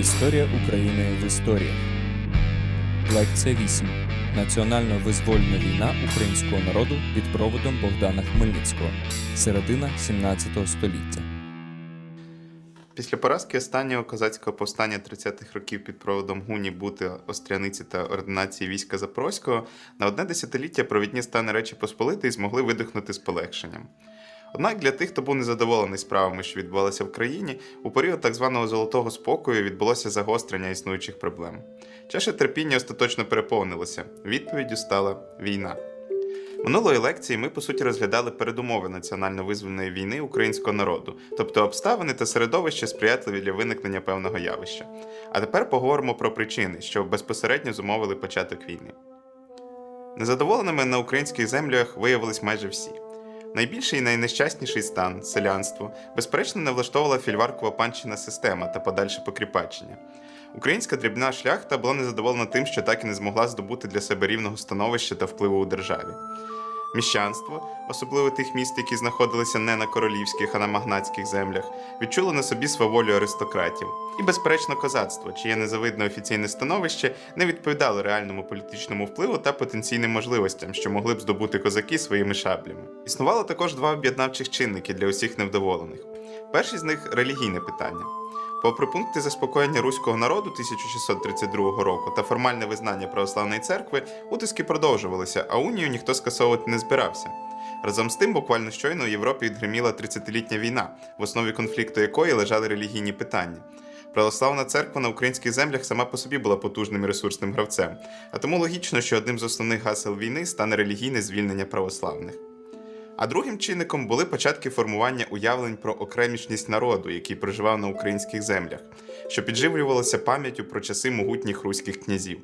Історія України в історіях. Лекція 8. Національно-визвольна війна українського народу під проводом Богдана Хмельницького. Середина 17 століття. Після поразки останнього козацького повстання 30-х років під проводом Гуні, Бути, Остряниці та ординації війська Запорозького на одне десятиліття провідні стани Речі Посполитої змогли видихнути з полегшенням. Однак для тих, хто був незадоволений справами, що відбувалися в країні, у період так званого золотого спокою відбулося загострення існуючих проблем. Чаша терпіння остаточно переповнилася. Відповіддю стала війна. Минулої лекції ми по суті розглядали передумови національно-визвольної війни українського народу, тобто обставини та середовище сприятливі для виникнення певного явища. А тепер поговоримо про причини, що безпосередньо зумовили початок війни. Незадоволеними на українських землях виявились майже всі. Найбільший і найнещасніший стан селянство, безперечно, не влаштовувала фільваркова панщина система та подальше покріпачення. Українська дрібна шляхта була незадоволена тим, що так і не змогла здобути для себе рівного становища та впливу у державі. Міщанство, особливо тих міст, які знаходилися не на королівських, а на магнатських землях, відчуло на собі сваволю аристократів. І, безперечно, козацтво, чиє незавидне офіційне становище не відповідало реальному політичному впливу та потенційним можливостям, що могли б здобути козаки своїми шаблями. Існувало також два об'єднавчих чинники для усіх невдоволених. Перший з них релігійне питання. Попри пункти заспокоєння руського народу 1632 року та формальне визнання православної церкви, утиски продовжувалися, а унію ніхто скасовувати не збирався. Разом з тим, буквально щойно у Європі відгриміла 30-літня війна, в основі конфлікту якої лежали релігійні питання. Православна церква на українських землях сама по собі була потужним і ресурсним гравцем, а тому логічно, що одним з основних гасел війни стане релігійне звільнення православних. А другим чинником були початки формування уявлень про окремішність народу, який проживав на українських землях, що підживлювалося пам'яттю про часи могутніх руських князів.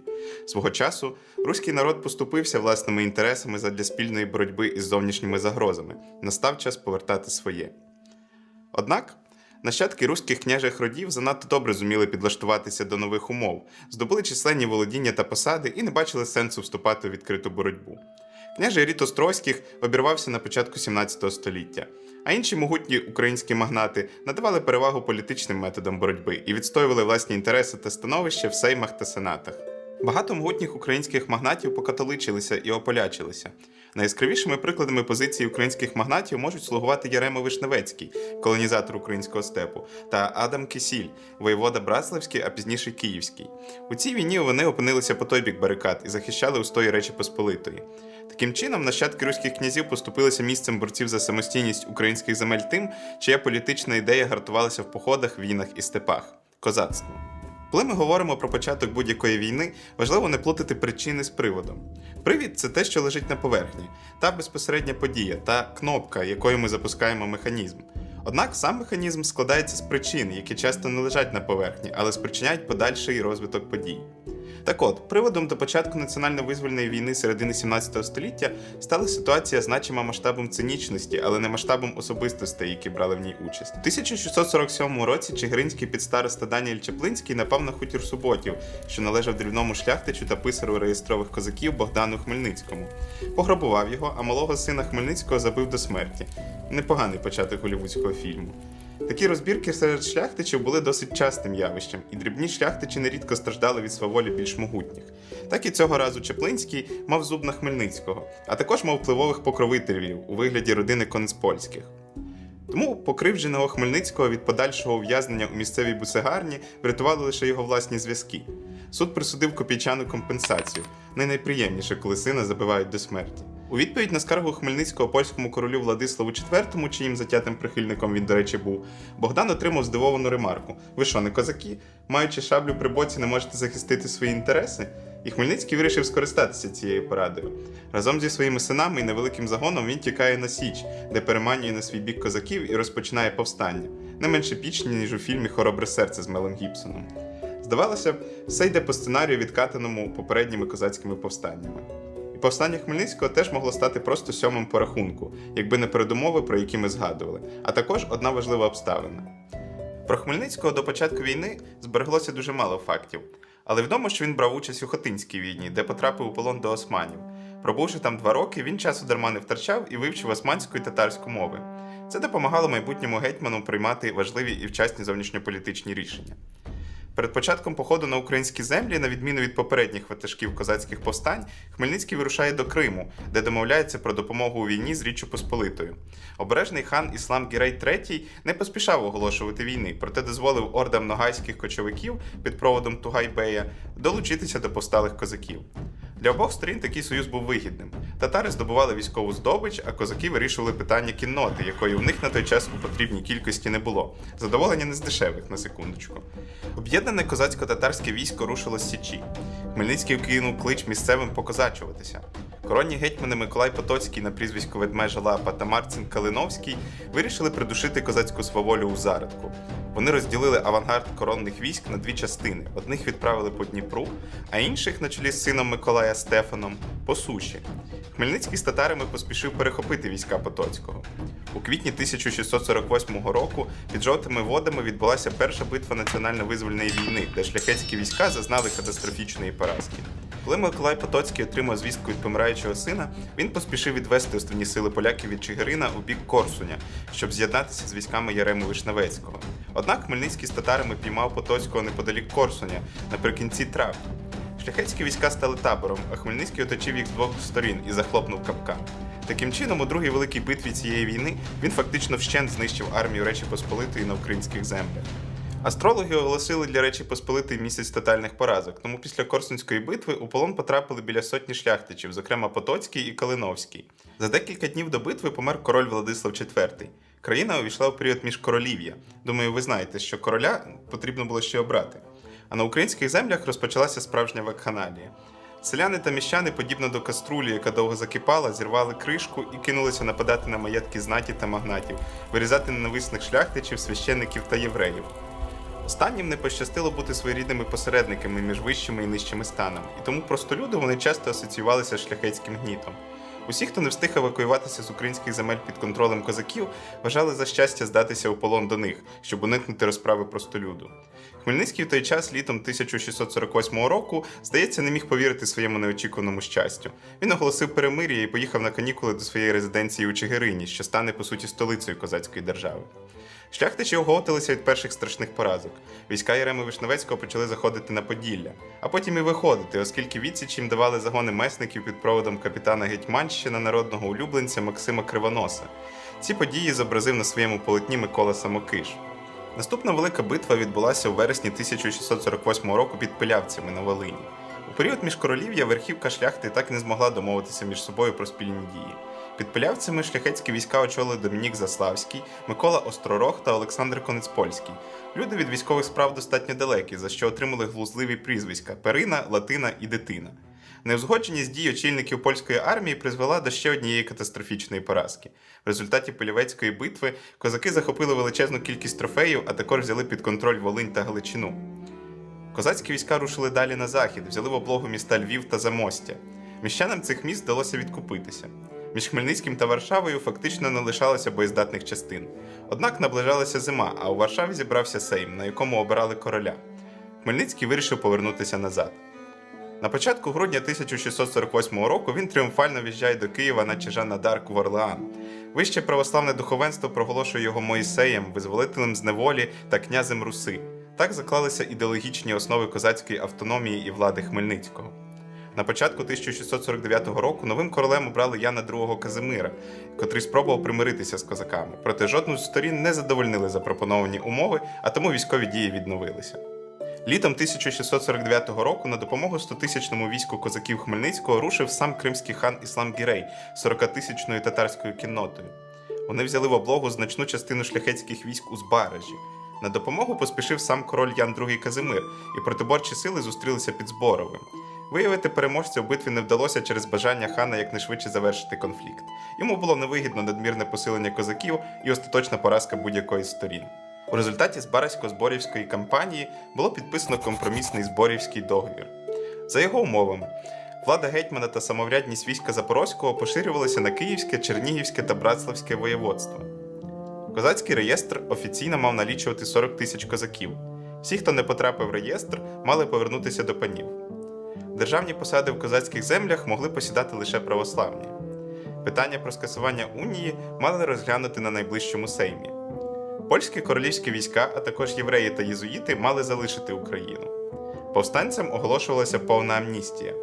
Свого часу руський народ поступився власними інтересами задля спільної боротьби із зовнішніми загрозами. Настав час повертати своє. Однак. Нащадки руських княжих родів занадто добре зуміли підлаштуватися до нових умов, здобули численні володіння та посади і не бачили сенсу вступати у відкриту боротьбу. Княжий рід Острозьких обірвався на початку 17 століття, а інші могутні українські магнати надавали перевагу політичним методам боротьби і відстоювали власні інтереси та становище в сеймах та сенатах. Багато могутніх українських магнатів покатоличилися і ополячилися. Найяскравішими прикладами позиції українських магнатів можуть слугувати Ярема Вишневецький, колонізатор українського степу, та Адам Кисіль, воєвода Браславський, а пізніше Київський. У цій війні вони опинилися по той бік барикад і захищали устої Речі Посполитої. Таким чином, нащадки руських князів поступилися місцем борців за самостійність українських земель тим, чия політична ідея гартувалася в походах, війнах і степах козацтво. Коли ми говоримо про початок будь-якої війни, важливо не плутати причини з приводом. Привід це те, що лежить на поверхні, та безпосередня подія, та кнопка, якою ми запускаємо механізм. Однак сам механізм складається з причин, які часто не лежать на поверхні, але спричиняють подальший розвиток подій. Так от, приводом до початку національно-визвольної війни середини 17 століття стала ситуація значима масштабом цинічності, але не масштабом особистостей, які брали в ній участь. У 1647 році Чигиринський підстароста Даніель Чеплинський напав на хутір Суботів, що належав дрібному шляхтичу та писару реєстрових козаків Богдану Хмельницькому. Пограбував його, а малого сина Хмельницького забив до смерті. Непоганий початок голівудського фільму. Такі розбірки серед шляхтичів були досить частим явищем, і дрібні шляхтичі нерідко страждали від сваволі більш могутніх. Так і цього разу Чеплинський мав зуб на Хмельницького, а також мав впливових покровителів у вигляді родини Конеспольських. Тому покривдженого Хмельницького від подальшого ув'язнення у місцевій бусигарні врятували лише його власні зв'язки. Суд присудив копійчану компенсацію, не коли сина забивають до смерті. У відповідь на скаргу Хмельницького польському королю Владиславу IV, чиїм затятим прихильником він, до речі, був, Богдан отримав здивовану ремарку: Ви що, не козаки? Маючи шаблю при боці, не можете захистити свої інтереси? І Хмельницький вирішив скористатися цією порадою. Разом зі своїми синами і невеликим загоном він тікає на Січ, де переманює на свій бік козаків і розпочинає повстання, не менше пічні, ніж у фільмі Хоробре серце з Мелом Гібсоном. Здавалося б, все йде по сценарію, відкатаному попередніми козацькими повстаннями. Повстання Хмельницького теж могло стати просто сьомим по рахунку, якби не передумови, про які ми згадували, а також одна важлива обставина. Про Хмельницького до початку війни збереглося дуже мало фактів, але відомо, що він брав участь у Хотинській війні, де потрапив у полон до османів. Пробувши там два роки, він часу дарма не втрачав і вивчив османську і татарську мови. Це допомагало майбутньому гетьману приймати важливі і вчасні зовнішньополітичні рішення. Перед початком походу на українські землі, на відміну від попередніх ватажків козацьких повстань, Хмельницький вирушає до Криму, де домовляється про допомогу у війні з Річчю Посполитою. Обережний хан Іслам Гірей III не поспішав оголошувати війни, проте дозволив ордам ногайських кочовиків під проводом Тугайбея долучитися до повсталих козаків. Для обох сторін такий союз був вигідним. Татари здобували військову здобич, а козаки вирішували питання кінноти, якої у них на той час у потрібній кількості не було. Задоволення не з дешевих на секундочку. Об'єднане козацько-татарське військо рушило з Січі. Хмельницький кинув клич місцевим покозачуватися. Коронні гетьмани Миколай Потоцький на прізвисько Ведмежа Лапа та Марцин Калиновський вирішили придушити козацьку сваволю у зародку. Вони розділили авангард коронних військ на дві частини: одних відправили по Дніпру, а інших, на чолі з сином Миколая Стефаном, по суші. Хмельницький з татарами поспішив перехопити війська Потоцького. У квітні 1648 року під жовтими водами відбулася перша битва національно-визвольної війни, де шляхетські війська зазнали катастрофічної поразки. Коли Миколай Потоцький отримав звістку від помираючого сина, він поспішив відвести основні сили поляків від Чигирина у бік Корсуня, щоб з'єднатися з військами Яреми Вишневецького. Однак Хмельницький з татарами піймав Потоцького неподалік Корсуня наприкінці травня. Шляхетські війська стали табором, а Хмельницький оточив їх з двох сторін і захлопнув капкан. Таким чином, у другій великій битві цієї війни він фактично вщент знищив армію Речі Посполитої на українських землях. Астрологи оголосили для Речі Посполитої місяць тотальних поразок, тому після Корсунської битви у полон потрапили біля сотні шляхтичів, зокрема Потоцький і Калиновський. За декілька днів до битви помер король Владислав IV. Країна увійшла у період міжкоролів'я. Думаю, ви знаєте, що короля потрібно було ще обрати. А на українських землях розпочалася справжня вакханалія. Селяни та міщани, подібно до каструлі, яка довго закипала, зірвали кришку і кинулися нападати на маєтки знаті та магнатів, вирізати ненависних шляхтичів, священників та євреїв. Останнім не пощастило бути своєрідними посередниками між вищими і нижчими станами, і тому простолюди вони часто асоціювалися з шляхетським гнітом. Усі, хто не встиг евакуюватися з українських земель під контролем козаків, вважали за щастя здатися у полон до них, щоб уникнути розправи простолюду. Хмельницький в той час, літом 1648 року, здається, не міг повірити своєму неочікуваному щастю. Він оголосив перемир'я і поїхав на канікули до своєї резиденції у Чигирині, що стане по суті столицею козацької держави. Шляхтичі оголотилися від перших страшних поразок. Війська Єреми Вишневецького почали заходити на Поділля, а потім і виходити, оскільки відсіч їм давали загони месників під проводом капітана Гетьманщина народного улюбленця Максима Кривоноса. Ці події зобразив на своєму полотні Микола Самокиш. Наступна велика битва відбулася у вересні 1648 року під Пилявцями на Волині. У період міжкоролів'я верхівка шляхти так і не змогла домовитися між собою про спільні дії. Під пилявцями шляхетські війська очолили Домінік Заславський, Микола Остророг та Олександр Конецпольський. Люди від військових справ достатньо далекі, за що отримали глузливі прізвиська Перина, Латина і Дитина. Неузгодженість дій очільників польської армії призвела до ще однієї катастрофічної поразки. В результаті Полівецької битви козаки захопили величезну кількість трофеїв, а також взяли під контроль Волинь та Галичину. Козацькі війська рушили далі на захід, взяли в облогу міста Львів та Замостя. Міщанам цих міст вдалося відкупитися. Між Хмельницьким та Варшавою фактично не лишалося боєздатних частин. Однак наближалася зима, а у Варшаві зібрався Сейм, на якому обирали короля. Хмельницький вирішив повернутися назад. На початку грудня 1648 року він тріумфально в'їжджає до Києва на Чижана Дарк в Орлеан. Вище православне духовенство проголошує його Моїсеєм, визволителем з неволі та князем Руси. Так заклалися ідеологічні основи козацької автономії і влади Хмельницького. На початку 1649 року новим королем обрали Яна II Казимира, котрий спробував примиритися з козаками. Проте жодну з сторін не задовольнили запропоновані умови, а тому військові дії відновилися. Літом 1649 року на допомогу 100-тисячному війську козаків Хмельницького рушив сам кримський хан Іслам Гірей 40-тисячною татарською кіннотою. Вони взяли в облогу значну частину шляхетських військ у Збаражі. На допомогу поспішив сам король Ян II Казимир, і протиборчі сили зустрілися під Зборовим. Виявити переможця в битві не вдалося через бажання хана якнайшвидше завершити конфлікт. Йому було невигідно надмірне посилення козаків і остаточна поразка будь-якої з сторін. У результаті Збаразько-Зборівської кампанії було підписано компромісний Зборівський договір. За його умовами, влада гетьмана та самоврядність війська Запорозького поширювалися на Київське, Чернігівське та Братславське воєводство. Козацький реєстр офіційно мав налічувати 40 тисяч козаків. Всі, хто не потрапив в реєстр, мали повернутися до панів. Державні посади в козацьких землях могли посідати лише православні. Питання про скасування унії мали розглянути на найближчому сеймі. Польські королівські війська, а також євреї та єзуїти мали залишити Україну. Повстанцям оголошувалася повна амністія.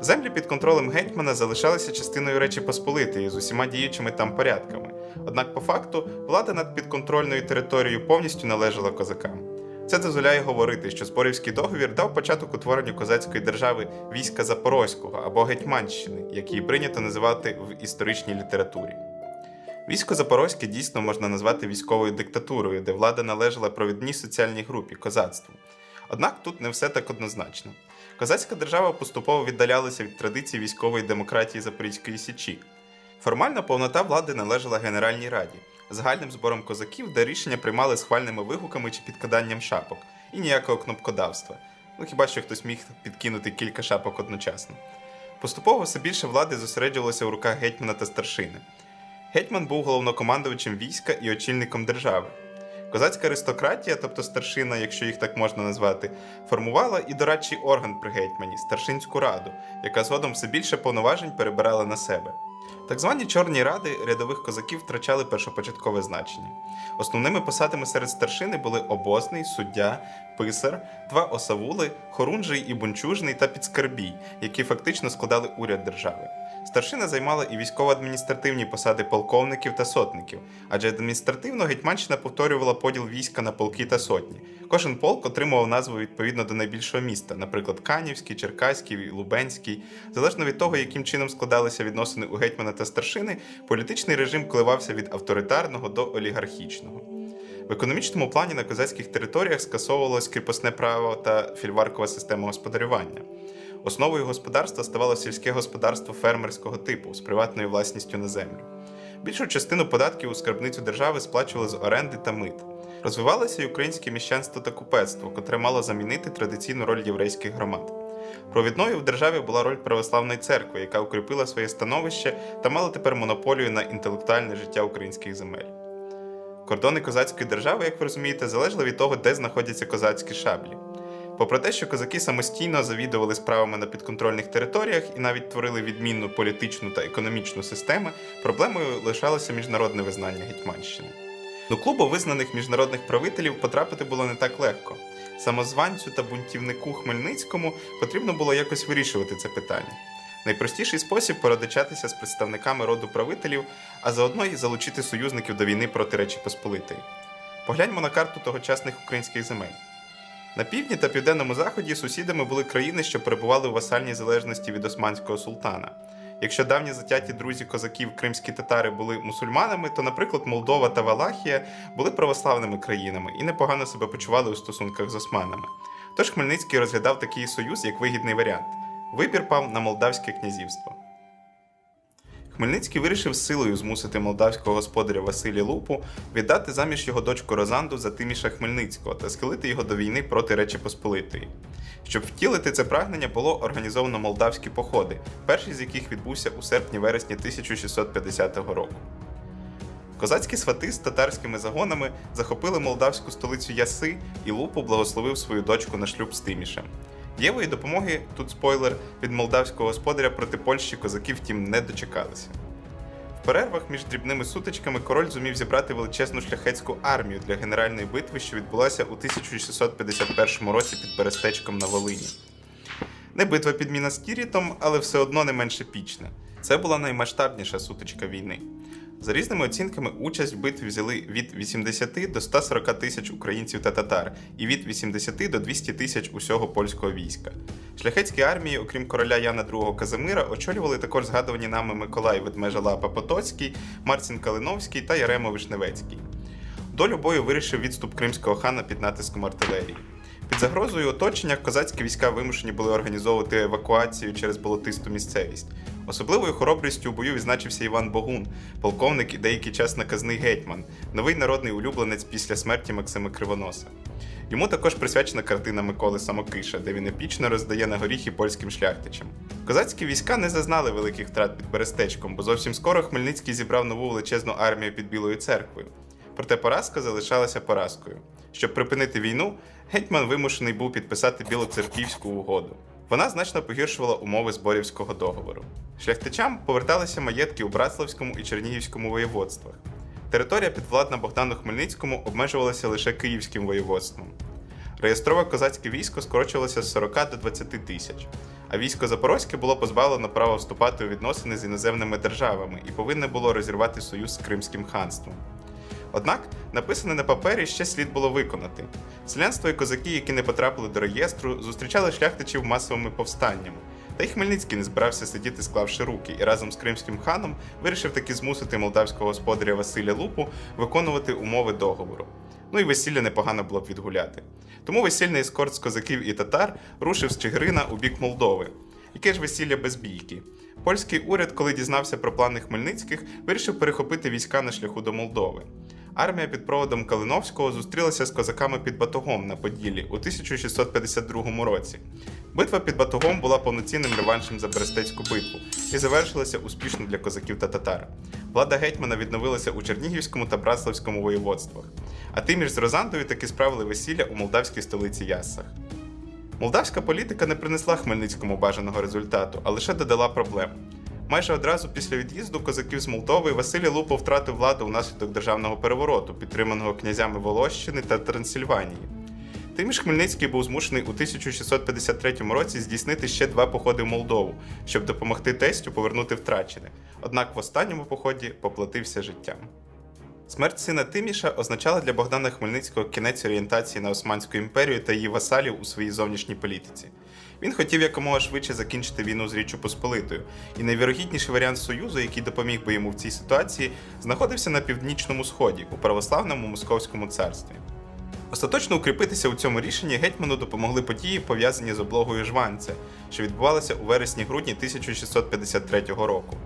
Землі під контролем гетьмана залишалися частиною Речі Посполитої з усіма діючими там порядками. Однак, по факту, влада над підконтрольною територією повністю належала козакам. Це дозволяє говорити, що Зборівський договір дав початок утворенню козацької держави війська Запорозького або Гетьманщини, як її прийнято називати в історичній літературі. Військо Запорозьке дійсно можна назвати військовою диктатурою, де влада належала провідній соціальній групі козацтву. Однак тут не все так однозначно. Козацька держава поступово віддалялася від традицій військової демократії Запорізької Січі. Формально повнота влади належала Генеральній Раді, загальним збором козаків, де рішення приймали схвальними вигуками чи підкиданням шапок, і ніякого кнопкодавства. Ну хіба що хтось міг підкинути кілька шапок одночасно. Поступово все більше влади зосереджувалося у руках гетьмана та старшини. Гетьман був головнокомандувачем війська і очільником держави. Козацька аристократія, тобто старшина, якщо їх так можна назвати, формувала і дорадчий орган при гетьмані старшинську раду, яка згодом все більше повноважень перебирала на себе. Так звані чорні ради рядових козаків втрачали першопочаткове значення. Основними посадами серед старшини були обозний, суддя, писар, два осавули, хорунжий і бунчужний та підскарбій, які фактично складали уряд держави. Старшина займала і військово-адміністративні посади полковників та сотників, адже адміністративно Гетьманщина повторювала поділ війська на полки та сотні. Кожен полк отримував назву відповідно до найбільшого міста, наприклад, Канівський, Черкаський, Лубенський. Залежно від того, яким чином складалися відносини у гетьмана та старшини, політичний режим коливався від авторитарного до олігархічного. В економічному плані на козацьких територіях скасовувалось кріпосне право та фільваркова система господарювання. Основою господарства ставало сільське господарство фермерського типу з приватною власністю на землю. Більшу частину податків у скарбницю держави сплачували з оренди та мит. Розвивалося й українське міщанство та купецтво, котре мало замінити традиційну роль єврейських громад. Провідною в державі була роль православної церкви, яка укріпила своє становище та мала тепер монополію на інтелектуальне життя українських земель. Кордони козацької держави, як ви розумієте, залежали від того, де знаходяться козацькі шаблі. Попри те, що козаки самостійно завідували справами на підконтрольних територіях і навіть творили відмінну політичну та економічну системи, проблемою лишалося міжнародне визнання Гетьманщини. До клубу визнаних міжнародних правителів потрапити було не так легко. Самозванцю та бунтівнику Хмельницькому потрібно було якось вирішувати це питання. Найпростіший спосіб породичатися з представниками роду правителів, а заодно й залучити союзників до війни проти Речі Посполитої. Погляньмо на карту тогочасних українських земель. На півдні та південному заході сусідами були країни, що перебували у васальній залежності від османського султана. Якщо давні затяті друзі козаків кримські татари були мусульманами, то, наприклад, Молдова та Валахія були православними країнами і непогано себе почували у стосунках з османами. Тож Хмельницький розглядав такий союз як вигідний варіант. Вибір пав на Молдавське князівство. Хмельницький вирішив силою змусити молдавського господаря Василія Лупу віддати заміж його дочку Розанду за Тиміша Хмельницького та схилити його до війни проти Речі Посполитої. Щоб втілити це прагнення, було організовано молдавські походи, перший з яких відбувся у серпні-вересні 1650 року. Козацькі свати з татарськими загонами захопили молдавську столицю Яси, і Лупу благословив свою дочку на шлюб з Тимішем. Дієвої допомоги, тут спойлер, від молдавського господаря проти Польщі козаки втім не дочекалися. В перервах між дрібними сутичками король зумів зібрати величезну шляхетську армію для генеральної битви, що відбулася у 1651 році під Берестечком на Волині. Не битва під Мінастірітом, але все одно не менш епічна. Це була наймасштабніша сутичка війни. За різними оцінками, участь в битві взяли від 80 до 140 тисяч українців та татар, і від 80 до 200 тисяч усього польського війська. Шляхетські армії, окрім короля Яна II Казимира, очолювали також згадувані нами Миколай Ведмежа Лапа Потоцький, Марцін Калиновський та Яремо Вишневецький. Долю бою вирішив відступ кримського хана під натиском артилерії. Під загрозою оточення козацькі війська вимушені були організовувати евакуацію через болотисту місцевість. Особливою хоробрістю у бою відзначився Іван Богун, полковник і деякий час наказний гетьман, новий народний улюбленець після смерті Максима Кривоноса. Йому також присвячена картина Миколи Самокиша, де він епічно роздає на горіхи польським шляхтичам. Козацькі війська не зазнали великих втрат під Берестечком, бо зовсім скоро Хмельницький зібрав нову величезну армію під Білою церквою. Проте поразка залишалася поразкою. Щоб припинити війну, гетьман вимушений був підписати білоцерківську угоду. Вона значно погіршувала умови зборівського договору. Шляхтичам поверталися маєтки у Братславському і Чернігівському воєводствах. Територія підвладна Богдану Хмельницькому обмежувалася лише Київським воєводством. Реєстрове козацьке військо скорочувалося з 40 до 20 тисяч, а військо Запорозьке було позбавлено права вступати у відносини з іноземними державами і повинне було розірвати союз з Кримським ханством. Однак, написане на папері ще слід було виконати. Селянство і козаки, які не потрапили до реєстру, зустрічали шляхтичів масовими повстаннями. Та й Хмельницький не збирався сидіти, склавши руки, і разом з кримським ханом вирішив таки змусити молдавського господаря Василя Лупу виконувати умови договору. Ну і весілля непогано було б відгуляти. Тому весільний ескорт з козаків і татар рушив з Чигирина у бік Молдови. Яке ж весілля без бійки? Польський уряд, коли дізнався про плани Хмельницьких, вирішив перехопити війська на шляху до Молдови. Армія під проводом Калиновського зустрілася з козаками під Батогом на Поділлі у 1652 році. Битва під Батогом була повноцінним реваншем за Берестецьку битву і завершилася успішно для козаків та татар. Влада гетьмана відновилася у Чернігівському та Братславському воєводствах. А Тимір з Розандою таки справили весілля у молдавській столиці Яссах. Молдавська політика не принесла Хмельницькому бажаного результату, а лише додала проблем. Майже одразу після від'їзду козаків з Молдови Василій Лупо втратив владу внаслідок державного перевороту, підтриманого князями Волощини та Трансильванії. Тим ж Хмельницький був змушений у 1653 році здійснити ще два походи в Молдову, щоб допомогти тестю повернути втрачене. Однак в останньому поході поплатився життям. Смерть сина Тиміша означала для Богдана Хмельницького кінець орієнтації на Османську імперію та її васалів у своїй зовнішній політиці. Він хотів якомога швидше закінчити війну з Річчю Посполитою, і найвірогідніший варіант союзу, який допоміг би йому в цій ситуації, знаходився на північному сході у православному Московському царстві. Остаточно укріпитися у цьому рішенні гетьману допомогли події, пов'язані з облогою Жванця, що відбувалася у вересні-грудні 1653 року.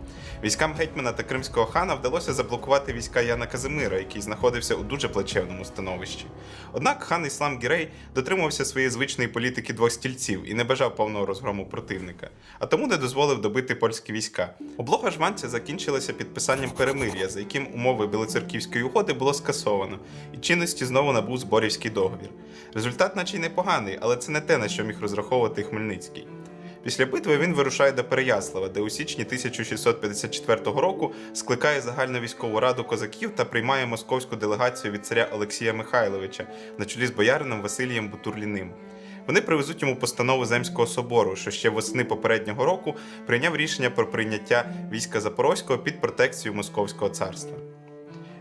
Військам гетьмана та кримського хана вдалося заблокувати війська Яна Казимира, який знаходився у дуже плачевному становищі. Однак хан Іслам Гірей дотримувався своєї звичної політики двох стільців і не бажав повного розгрому противника, а тому не дозволив добити польські війська. Облога Жванця закінчилася підписанням перемир'я, за яким умови Білоцерківської угоди було скасовано, і чинності знову набув Зборівський договір. Результат, наче й непоганий, але це не те, на що міг розраховувати Хмельницький. Після битви він вирушає до Переяслава, де у січні 1654 року скликає загальну військову раду козаків та приймає московську делегацію від царя Олексія Михайловича на чолі з боярином Василієм Бутурліним. Вони привезуть йому постанову Земського собору, що ще восени попереднього року прийняв рішення про прийняття війська Запорозького під протекцію Московського царства.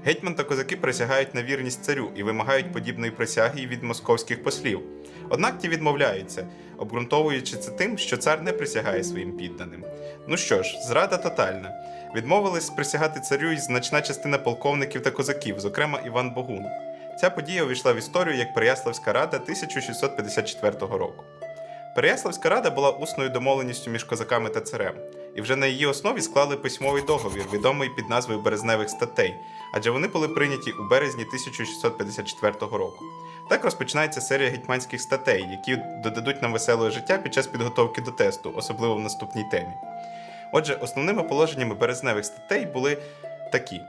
Гетьман та козаки присягають на вірність царю і вимагають подібної присяги від московських послів. Однак ті відмовляються, обґрунтовуючи це тим, що цар не присягає своїм підданим. Ну що ж, зрада тотальна. Відмовились присягати царю й значна частина полковників та козаків, зокрема Іван Богун. Ця подія увійшла в історію як Переяславська рада 1654 року. Переяславська рада була усною домовленістю між козаками та царем, і вже на її основі склали письмовий договір, відомий під назвою Березневих статей, адже вони були прийняті у березні 1654 року. Так розпочинається серія гетьманських статей, які додадуть нам веселого життя під час підготовки до тесту, особливо в наступній темі. Отже, основними положеннями березневих статей були такі: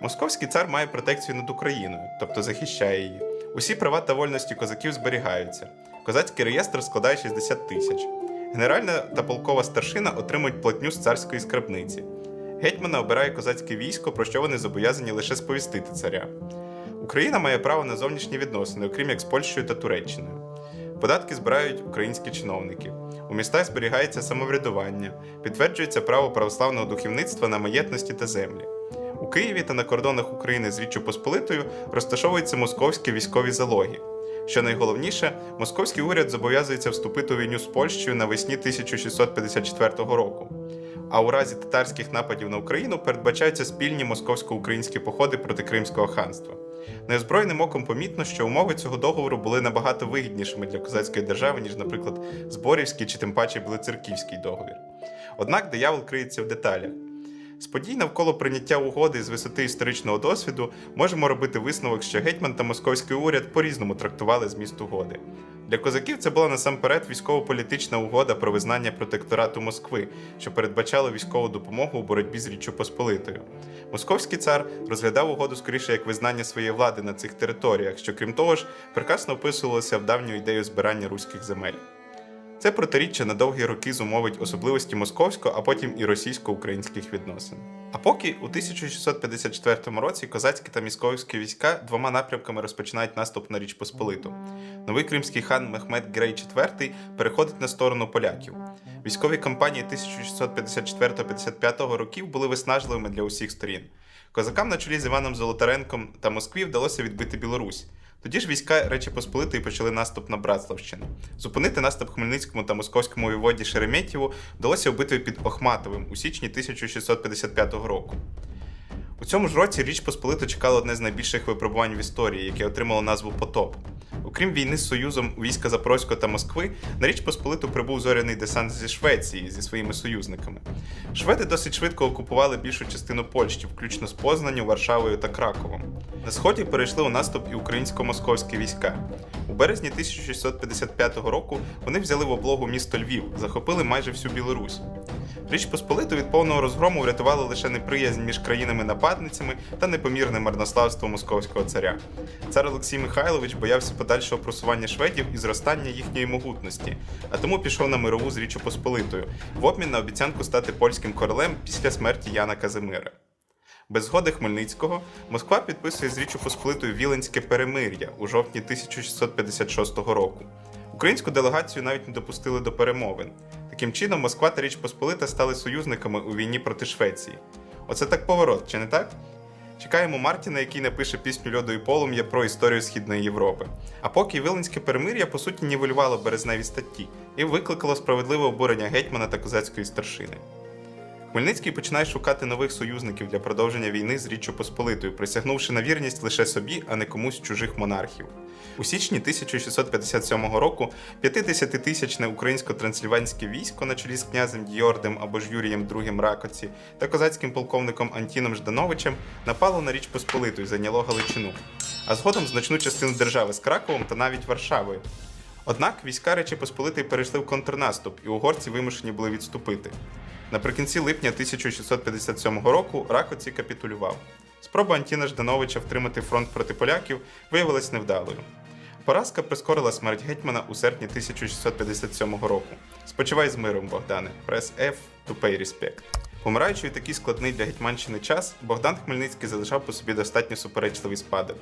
Московський цар має протекцію над Україною, тобто захищає її. Усі права та вольності козаків зберігаються. Козацький реєстр складає 60 тисяч. Генеральна та полкова старшина отримують платню з царської скарбниці. Гетьмана обирає козацьке військо, про що вони зобов'язані лише сповістити царя. Україна має право на зовнішні відносини, окрім як з Польщею та Туреччиною. Податки збирають українські чиновники. У містах зберігається самоврядування, підтверджується право православного духовництва на маєтності та землі. У Києві та на кордонах України з Річчю Посполитою розташовуються московські військові залоги. Що найголовніше, московський уряд зобов'язується вступити у війну з Польщею навесні 1654 року. А у разі татарських нападів на Україну передбачаються спільні московсько-українські походи проти Кримського ханства. Неозброєним оком помітно, що умови цього договору були набагато вигіднішими для козацької держави, ніж, наприклад, Зборівський чи тим паче Білоцерківський договір. Однак диявол криється в деталях. З подій навколо прийняття угоди з висоти історичного досвіду можемо робити висновок, що гетьман та московський уряд по-різному трактували зміст угоди. Для козаків це була насамперед військово-політична угода про визнання протекторату Москви, що передбачало військову допомогу у боротьбі з Річчю Посполитою. Московський цар розглядав угоду скоріше як визнання своєї влади на цих територіях, що крім того ж прекрасно вписувалося в давню ідею збирання руських земель. Це протиріччя на довгі роки зумовить особливості московсько, а потім і російсько-українських відносин. А поки у 1654 році козацькі та московські війська двома напрямками розпочинають наступ на Річ Посполиту. Новий кримський хан Мехмед Грей IV переходить на сторону поляків. Військові кампанії 1654-55 років були виснажливими для усіх сторін. Козакам на чолі з Іваном Золотаренком та Москві вдалося відбити Білорусь. Тоді ж війська Речі Посполитої почали наступ на Братславщину. Зупинити наступ Хмельницькому та московському воєводі Шереметьєву вдалося у битві під Охматовим у січні 1655 року. У цьому ж році Річ Посполита чекала одне з найбільших випробувань в історії, яке отримало назву Потоп. Окрім війни з Союзом війська Запорозького та Москви, на Річ Посполиту прибув зоряний десант зі Швеції зі своїми союзниками. Шведи досить швидко окупували більшу частину Польщі, включно з Познанню, Варшавою та Краковом. На сході перейшли у наступ і українсько-московські війська. У березні 1655 року вони взяли в облогу місто Львів, захопили майже всю Білорусь. Річ Посполиту від повного розгрому врятувала лише неприязнь між країнами-нападницями та непомірне марнославство московського царя. Цар Олексій Михайлович боявся подальшого просування шведів і зростання їхньої могутності, а тому пішов на мирову з Річчю Посполитою в обмін на обіцянку стати польським королем після смерті Яна Казимира. Без згоди Хмельницького Москва підписує з Річчю Посполитою Віленське перемир'я у жовтні 1656 року. Українську делегацію навіть не допустили до перемовин. Таким чином, Москва та Річ Посполита стали союзниками у війні проти Швеції. Оце так поворот, чи не так? Чекаємо Мартіна, який напише пісню Льоду і полум'я про історію Східної Європи. А поки Виленське перемир'я по суті нівелювало березневі статті і викликало справедливе обурення гетьмана та козацької старшини. Хмельницький починає шукати нових союзників для продовження війни з Річчю Посполитою, присягнувши на вірність лише собі, а не комусь чужих монархів. У січні 1657 року 50-тисячне українсько-трансильванське військо на чолі з князем Діордем або ж Юрієм II Ракоці та козацьким полковником Антіном Ждановичем напало на Річ Посполиту і зайняло Галичину, а згодом значну частину держави з Краковом та навіть Варшавою. Однак війська Речі Посполитої перейшли в контрнаступ, і угорці вимушені були відступити. Наприкінці липня 1657 року Ракоці капітулював. Спроба Антіна Ждановича втримати фронт проти поляків виявилась невдалою. Поразка прискорила смерть гетьмана у серпні 1657 року. Спочивай з миром, Богдане. Прес F pay respect. Помираючи у такий складний для Гетьманщини час, Богдан Хмельницький залишав по собі достатньо суперечливий спадок.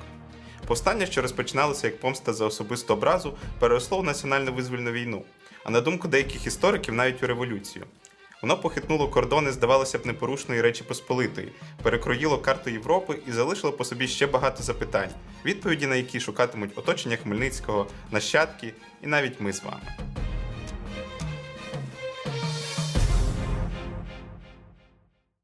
Повстання, що розпочиналося як помста за особисту образу, переросло в національно визвольну війну, а на думку деяких істориків, навіть у революцію. Воно похитнуло кордони, здавалося б, непорушної Речі Посполитої, перекроїло карту Європи і залишило по собі ще багато запитань, відповіді на які шукатимуть оточення Хмельницького, нащадки і навіть ми з вами.